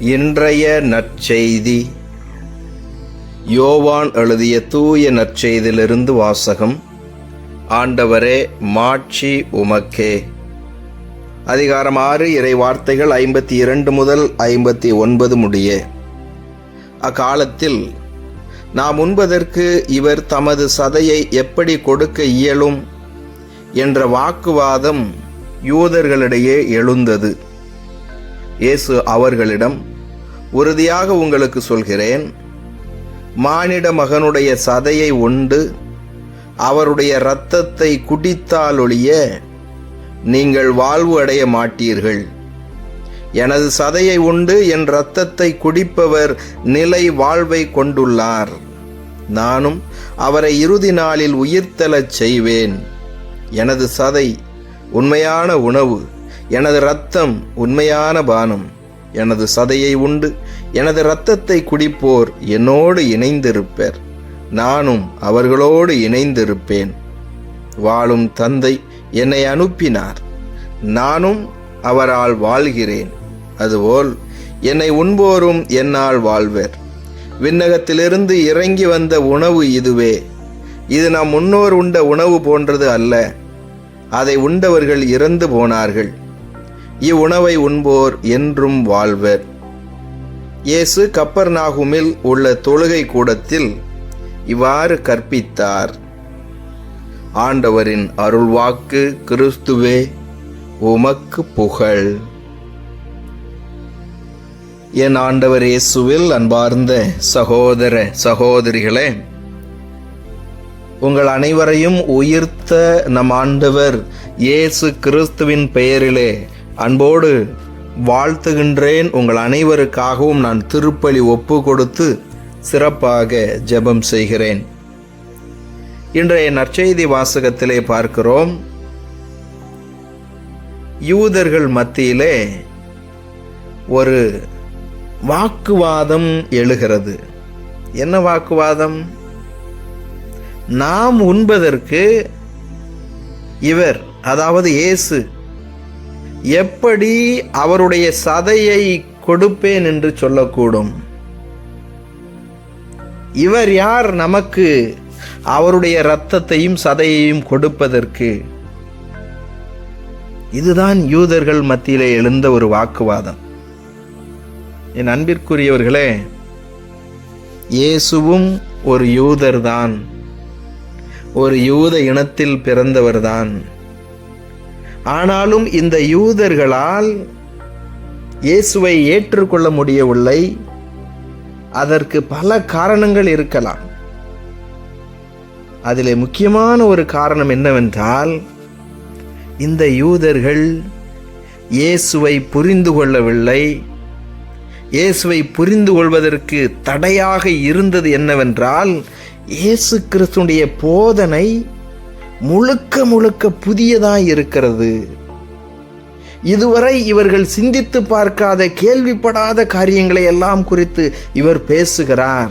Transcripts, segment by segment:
இன்றைய நற்செய்தி. யோவான் எழுதிய தூய நற்செய்தியிலிருந்து வாசகம். ஆண்டவரே மாட்சி உமக்கே. அதிகாரம் ஆறு இறை வார்த்தைகள் ஐம்பத்தி இரண்டு முதல் ஐம்பத்தி ஒன்பது முடிய. அக்காலத்தில் நாம் உண்பதற்கு இவர் தமது சதையை எப்படி கொடுக்க இயலும் என்ற வாக்குவாதம் யூதர்களிடையே எழுந்தது. இயேசு அவர்களிடம் உறுதியாக உங்களுக்கு சொல்கிறேன் மானிட மகனுடைய சதையை உண்டு அவருடைய இரத்தத்தை குடித்தாலொழிய நீங்கள் வாழ்வு அடைய மாட்டீர்கள். எனது சதையை உண்டு என் இரத்தத்தை குடிப்பவர் நிலை வாழ்வை கொண்டுள்ளார். நானும் அவரை இறுதி நாளில் உயிர்த்தெழச் செய்வேன். எனது சதை உண்மையான உணவு எனது இரத்தம் உண்மையான பானம். எனது சதையை உண்டு. எனது இரத்தத்தை குடிப்போர் என்னோடு இணைந்திருப்பர். நானும் அவர்களோடு இணைந்திருப்பேன். வாழும் தந்தை என்னை அனுப்பினார். நானும் அவரால் வாழ்கிறேன். அதுபோல் என்னை உண்போரும் என்னால் வாழ்வர். விண்ணகத்திலிருந்து இறங்கி வந்த உணவு இதுவே. இது நம் முன்னோர் உண்ட உணவு போன்றது அல்ல. அதை உண்டவர்கள் இறந்து போனார்கள். இவ்வுணவை உண்போர் என்றும் வாழ்வர். இயேசு கப்பர் நாகுமில் உள்ள தொழுகை கூடத்தில் இவ்வாறு கற்பித்தார். ஆண்டவரின் அருள்வாக்கு கிறிஸ்துவே உமக்கு புகழ். என் ஆண்டவர் இயேசுவில் அன்பார்ந்த சகோதர சகோதரிகளே உங்கள் அனைவரையும் உயிர்த்த நம் ஆண்டவர் இயேசு கிறிஸ்துவின் பெயரிலே அன்போடு வாழ்த்துகின்றேன் உங்கள் அனைவருக்காகவும் நான் திருப்பலி ஒப்பு கொடுத்து சிறப்பாக ஜெபம் செய்கிறேன். இன்றைய நற்செய்தி வாசகத்திலே பார்க்கிறோம். யூதர்கள் மத்தியிலே ஒரு வாக்குவாதம் எழுகிறது. என்ன வாக்குவாதம்? நாம் உண்பதற்கு இவர் அதாவது இயேசு எப்படி அவருடைய சதையை கொடுப்பேன் என்று சொல்லக்கூடும்? இவர் யார் நமக்கு அவருடைய இரத்தத்தையும் சதையையும் கொடுப்பதற்கு? இதுதான் யூதர்கள் மத்தியிலே எழுந்த ஒரு வாக்குவாதம். என் அன்பிற்குரியவர்களே இயேசுவும் ஒரு யூதர்தான். ஒரு யூத இனத்தில் பிறந்தவர்தான். ஆனாலும் இந்த யூதர்களால் இயேசுவை ஏற்றுக்கொள்ள முடியவில்லை அதற்கு பல காரணங்கள் இருக்கலாம். அதில் முக்கியமான ஒரு காரணம் என்னவென்றால் இந்த யூதர்கள் இயேசுவை புரிந்து கொள்ளவில்லை. இயேசுவை புரிந்து கொள்வதற்கு தடையாக இருந்தது என்னவென்றால் இயேசு கிறிஸ்துடைய போதனை முழுக்க முழுக்க புதியதாய் இருக்கிறது. இதுவரை இவர்கள் சிந்தித்து பார்க்காத கேள்விப்படாத காரியங்களை எல்லாம் குறித்து இவர் பேசுகிறார்.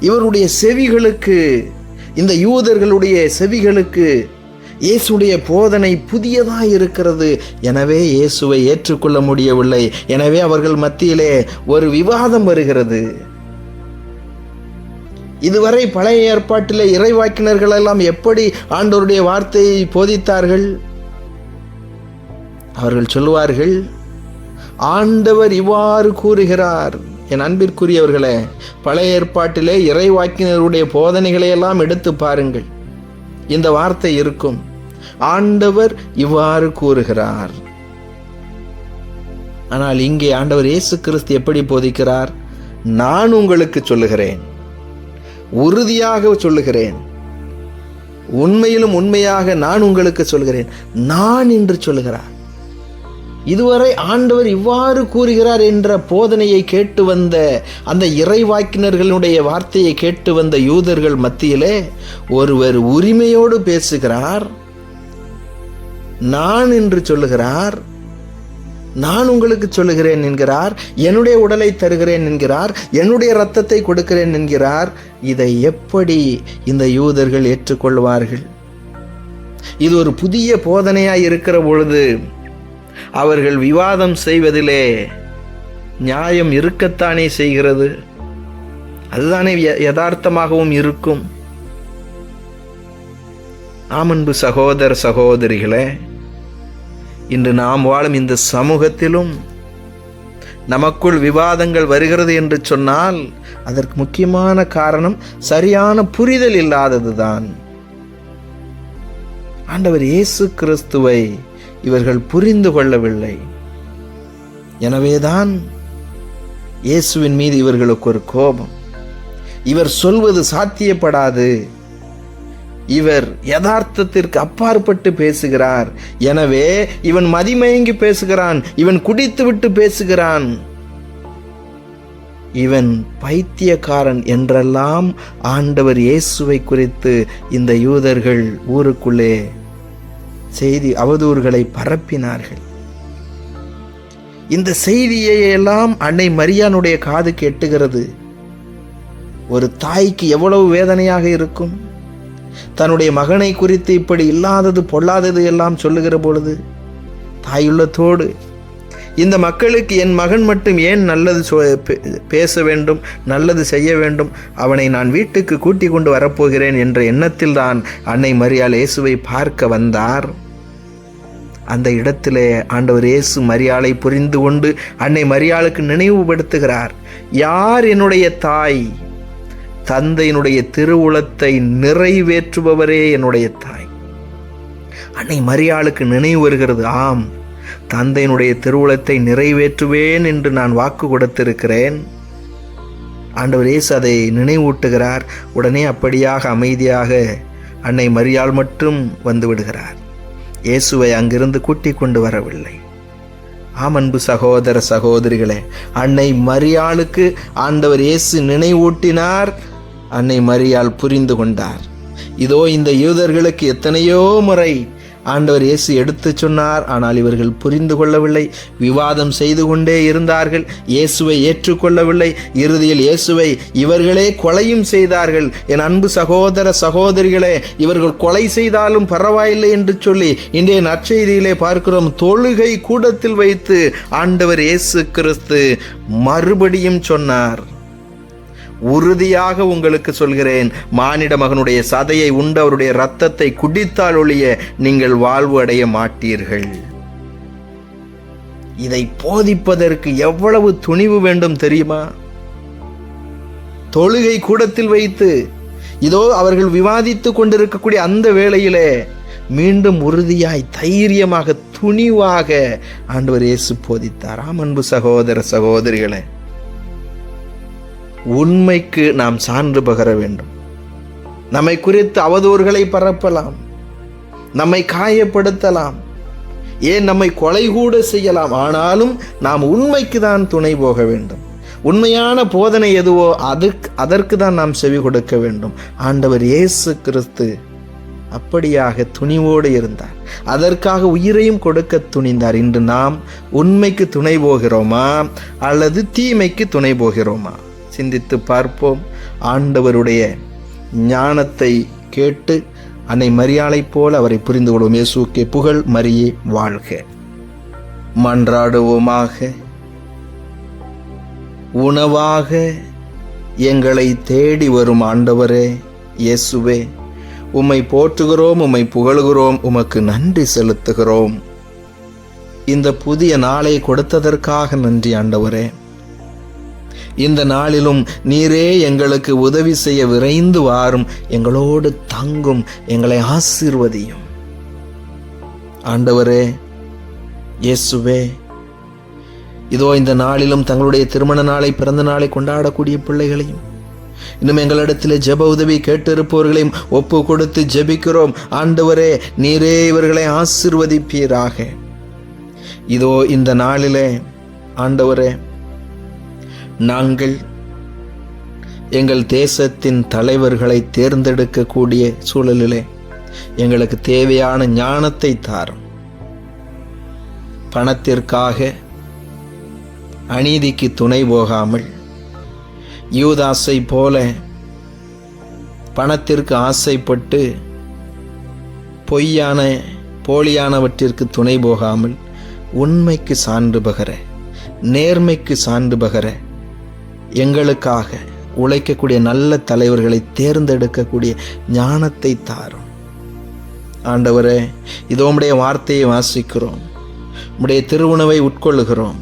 இவருடைய செவிகளுக்கு இந்த யூதர்களுடைய செவிகளுக்கு இயேசுடைய போதனை புதியதாக இருக்கிறது. எனவே இயேசுவை ஏற்றுக்கொள்ள முடியவில்லை. எனவே அவர்கள் மத்தியிலே ஒரு விவாதம் வருகிறது. இதுவரை பழைய ஏற்பாட்டில் இறைவாக்கினர்கள் எல்லாம் எப்படி ஆண்டவருடைய வார்த்தையை போதித்தார்கள்? அவர்கள் சொல்லுவார்கள் ஆண்டவர் இவ்வாறு கூறுகிறார். என் அன்பிற்குரியவர்களே பழைய ஏற்பாட்டிலே இறைவாக்கினருடைய போதனைகளை எல்லாம் எடுத்து பாருங்கள். இந்த வார்த்தை இருக்கும் ஆண்டவர் இவ்வாறு கூறுகிறார். ஆனால் இங்கே ஆண்டவர் இயேசு கிறிஸ்து எப்படி போதிக்கிறார்? நான் உங்களுக்கு சொல்லுகிறேன். உறுதியாக சொல்லுகிறேன். உண்மையிலும் உண்மையாக நான் உங்களுக்கு சொல்கிறேன் நான் என்று சொல்லுகிறார். இதுவரை ஆண்டவர் இவ்வாறு கூறுகிறார் என்ற போதனையை கேட்டு வந்த அந்த இறைவாக்கினர்களுடைய வார்த்தையை கேட்டு வந்த யூதர்கள் மத்தியிலே ஒருவர் உரிமையோடு பேசுகிறார். நான் என்று சொல்லுகிறார் நான் உங்களுக்கு சொல்லுகிறேன் என்கிறார் என்னுடைய உடலை தருகிறேன் என்கிறார் என்னுடைய ரத்தத்தை கொடுக்கிறேன் என்கிறார். இதை எப்படி இந்த யூதர்கள் ஏற்றுக்கொள்வார்கள்? இது ஒரு புதிய போதனையாய் இருக்கிற பொழுது அவர்கள் விவாதம் செய்வதிலே நியாயம் இருக்கத்தானே செய்கிறது? அதுதானே ய- யதார்த்தமாகவும் இருக்கும். ஆமன்பு சகோதர சகோதரிகளே இன்று நாம் வாழும் இந்த சமூகத்திலும் நமக்குள் விவாதங்கள் வருகிறது என்று சொன்னால் அதற்கு முக்கியமான காரணம் சரியான புரிதல் இல்லாததுதான். ஆண்டவர் இயேசு கிறிஸ்துவை இவர்கள் புரிந்து கொள்ளவில்லை. எனவேதான் இயேசுவின் மீது இவர்களுக்கு ஒரு கோபம். இவர் சொல்வது சாத்தியப்படாது. இவர் யதார்த்தத்திற்கு அப்பாற்பட்டு பேசுகிறார். எனவே இவன் மதிமயங்கி பேசுகிறான் இவன் குடித்துவிட்டு பேசுகிறான். இவன் பைத்தியக்காரன் என்றெல்லாம் ஆண்டவர் இயேசுவை குறித்து இந்த யூதர்கள் ஊருக்குள்ளே செய்தி அவதூறுகளை பரப்பினார்கள். இந்த செய்தியை எல்லாம் அன்னை மரியானுடைய காதுக்கு எட்டுகிறது ஒரு தாய்க்கு எவ்வளவு வேதனையாக இருக்கும்? தன்னுடைய மகனை குறித்து இப்படி இல்லாதது பொல்லாதது எல்லாம் சொல்லுகிற பொழுது தாயுள்ளத்தோடு இந்த மக்களுக்கு என் மகன் மட்டும் ஏன் நல்லது சொ- பே- பேச வேண்டும் நல்லது செய்ய வேண்டும் அவனை நான் வீட்டுக்கு கூட்டி கொண்டு வரப்போகிறேன் என்ற எண்ணத்தில் தான் அன்னை மரியாள் இயேசுவை பார்க்க வந்தார். அந்த இடத்திலே ஆண்டவர் இயேசு மரியாளை புரிந்து கொண்டு அன்னை மரியாளுக்கு நினைவுபடுத்துகிறார் யார் என்னுடைய தாய்? தந்தையினுடைய திருவுளத்தை நிறைவேற்றுபவரே என்னுடைய தாய். அன்னை மரியாளுக்கு நினைவு வருகிறது ஆம் தந்தையினுடைய திருவுளத்தை நிறைவேற்றுவேன் என்று நான் வாக்கு கொடுத்திருக்கிறேன். ஆண்டவர் இயேசு அதை நினைவூட்டுகிறார் உடனே அப்படியாக அமைதியாக அன்னை மரியாள் மட்டும் வந்து விடுகிறார். இயேசுவை அங்கிருந்து கூட்டிக் கொண்டு வரவில்லை. ஆம் அன்பு சகோதர சகோதரிகளே அன்னை மரியாளுக்கு ஆண்டவர் இயேசு நினைவூட்டினார் அன்னை மரியால் புரிந்து கொண்டார். இதோ இந்த யூதர்களுக்கு எத்தனையோ முறை ஆண்டவர் இயேசு எடுத்துச் சொன்னார். ஆனால் இவர்கள் புரிந்து கொள்ளவில்லை. விவாதம் செய்து கொண்டே இருந்தார்கள். இயேசுவை ஏற்றுக்கொள்ளவில்லை. இறுதியில் இயேசுவை இவர்களே கொலையும் செய்தார்கள். என் அன்பு சகோதர சகோதரிகளே இவர்கள் கொலை செய்தாலும் பரவாயில்லை என்று சொல்லி இன்றைய நற்செய்தியிலே பார்க்கிறோம். தொழுகை கூடத்தில் வைத்து ஆண்டவர் இயேசு கிறிஸ்து மறுபடியும் சொன்னார். உறுதியாக உங்களுக்கு சொல்கிறேன் மானிட மகனுடைய சதையை உண்டு அவருடைய குடித்தால் ஒழிய நீங்கள் வாழ்வு அடைய மாட்டீர்கள். இதை போதிப்பதற்கு எவ்வளவு துணிவு வேண்டும் தெரியுமா? தொழுகை கூடத்தில் வைத்து இதோ அவர்கள் விவாதித்துக் கொண்டிருக்கக்கூடிய அந்த வேளையிலே மீண்டும் உறுதியாய் தைரியமாக துணிவாக ஆண்டவர் இயேசு போதித்தார். ஆம் அன்பு சகோதர சகோதரிகளே உண்மைக்கு நாம் சான்று பகர வேண்டும். நம்மை குறித்து அவதூறுகளை பரப்பலாம். நம்மை காயப்படுத்தலாம். ஏன் நம்மை கொலை கூட செய்யலாம். ஆனாலும் நாம் உண்மைக்கு தான் துணை போக வேண்டும். உண்மையான போதனை எதுவோ அதுக்கு அதற்கு தான் நாம் செவி கொடுக்க வேண்டும். ஆண்டவர் இயேசு கிறிஸ்து அப்படியாக துணிவோடு இருந்தார். அதற்காக உயிரையும் கொடுக்க துணிந்தார். இன்று நாம் உண்மைக்கு துணை போகிறோமா? அல்லது தீமைக்கு துணை போகிறோமா? சிந்தித்து பார்ப்போம். ஆண்டவருடைய ஞானத்தை கேட்டு அன்னை மரியாளைப் போல அவரை புரிந்து கொள்வோம். இயேசுக்கே புகழ் மரியே வாழ்க. மன்றாடுவோமாக. உணவாக எங்களை தேடி வரும் ஆண்டவரே இயேசுவே. உம்மை போற்றுகிறோம் உம்மை புகழுகிறோம் உமக்கு நன்றி செலுத்துகிறோம். இந்த புதிய நாளை கொடுத்ததற்காக நன்றி ஆண்டவரே. இந்த நாளிலும் நீரே எங்களுக்கு உதவி செய்ய விரைந்து வாரும். எங்களோடு தங்கும் எங்களை ஆசீர்வதியும். ஆண்டவரே இயேசுவே இதோ இந்த நாளிலும் தங்களுடைய திருமண நாளை பிறந்த நாளை கொண்டாடக்கூடிய பிள்ளைகளையும் இன்னும் எங்களிடத்தில் ஜெப உதவி கேட்டிருப்பவர்களையும் ஒப்பு கொடுத்து ஜெபிக்கிறோம். ஆண்டவரே நீரே இவர்களை ஆசிர்வதிப்பீராக. இதோ இந்த நாளிலே ஆண்டவரே நாங்கள் எங்கள் தேசத்தின் தலைவர்களை தேர்ந்தெடுக்கக்கூடிய சூழலிலே எங்களுக்கு தேவையான ஞானத்தை தாரும். பணத்திற்காக அநீதிக்கு துணை போகாமல் யூதாசை போல பணத்திற்கு ஆசைப்பட்டு பொய்யான போலியானவற்றிற்கு துணை போகாமல் உண்மைக்கு சான்று பகர நேர்மைக்கு சான்று பகர எங்களுக்காக உழைக்கக்கூடிய நல்ல தலைவர்களை தேர்ந்தெடுக்கக்கூடிய ஞானத்தை தாரும். ஆண்டவரே இதோ உம்முடைய வார்த்தையை வாசிக்கிறோம். உம்முடைய திருவுணவை உட்கொள்ளுகிறோம்.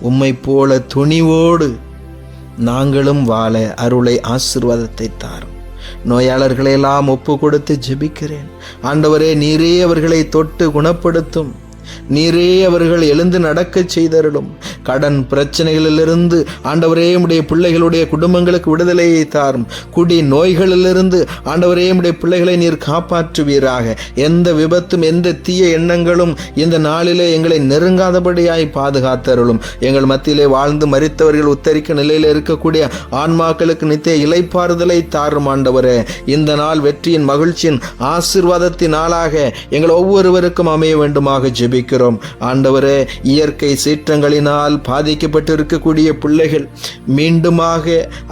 உம்மை போல துணிவோடு நாங்களும் வாழ அருளை ஆசிர்வாதத்தை தாரும். நோயாளர்களையெல்லாம் ஒப்பு கொடுத்து ஜெபிக்கிறேன். ஆண்டவரே நீரே அவர்களை தொட்டு குணப்படுத்தும். நீரே அவர்கள் எழுந்து நடக்கச் செய்தருளும். கடன் பிரச்சனைகளிலிருந்து ஆண்டவரே உடைய பிள்ளைகளுடைய குடும்பங்களுக்கு விடுதலையை தாரும். குடி நோய்களிலிருந்து ஆண்டவரே உடைய பிள்ளைகளை நீர் காப்பாற்றுவீராக. எந்த விபத்தும் எந்த தீய எண்ணங்களும் இந்த நாளிலே எங்களை நெருங்காதபடியாய் பாதுகாத்தருளும். எங்கள் மத்தியிலே வாழ்ந்து மறித்தவர்கள் உத்தரிக்க நிலையில் இருக்கக்கூடிய ஆன்மாக்களுக்கு நித்திய இலைப்பாறுதலை தாரும் ஆண்டவரே. இந்த நாள் வெற்றியின் மகிழ்ச்சியின் ஆசிர்வாதத்தின் நாளாக எங்கள் ஒவ்வொருவருக்கும் அமைய வேண்டுமாக ஜெபிக்கிறோம் ஆண்டவரே இயற்கை சீற்றங்களினால் பாதிக்கப்பட்டு இருக்கக்கூடிய பிள்ளைகள் மீண்டுமாக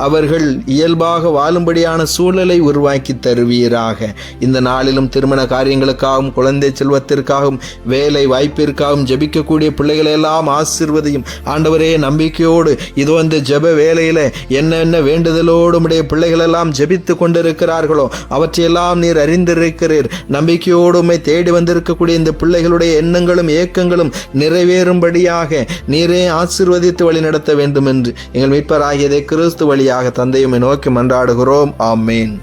அவர்கள் இயல்பாக வாழும்படியான சூழலை உருவாக்கி தருவீராக. இந்த நாளிலும் திருமண காரியங்களுக்காகவும் குழந்தை செல்வத்திற்காகவும் வேலை வாய்ப்பிற்காகவும் ஜெபிக்கக்கூடிய பிள்ளைகளெல்லாம் ஆசிர்வதையும். ஆண்டவரே நம்பிக்கையோடு இது வந்து ஜெப வேலையில் என்னென்ன வேண்டுதலோடு உடைய பிள்ளைகளெல்லாம் ஜெபித்து கொண்டிருக்கிறார்களோ அவற்றையெல்லாம் நீர் அறிந்திருக்கிறீர். நம்பிக்கையோடு உண்மை தேடி வந்திருக்கக்கூடிய இந்த பிள்ளைகளுடைய எண்ணங்கள் எண்ணங்களும் ஏக்கங்களும் நிறைவேறும்படியாக நீரே ஆசிர்வதித்து வழி நடத்த வேண்டும் என்று எங்கள் மீட்பராகியதே கிறிஸ்து வழியாக தந்தையுமே நோக்கி மன்றாடுகிறோம். ஆமேன்.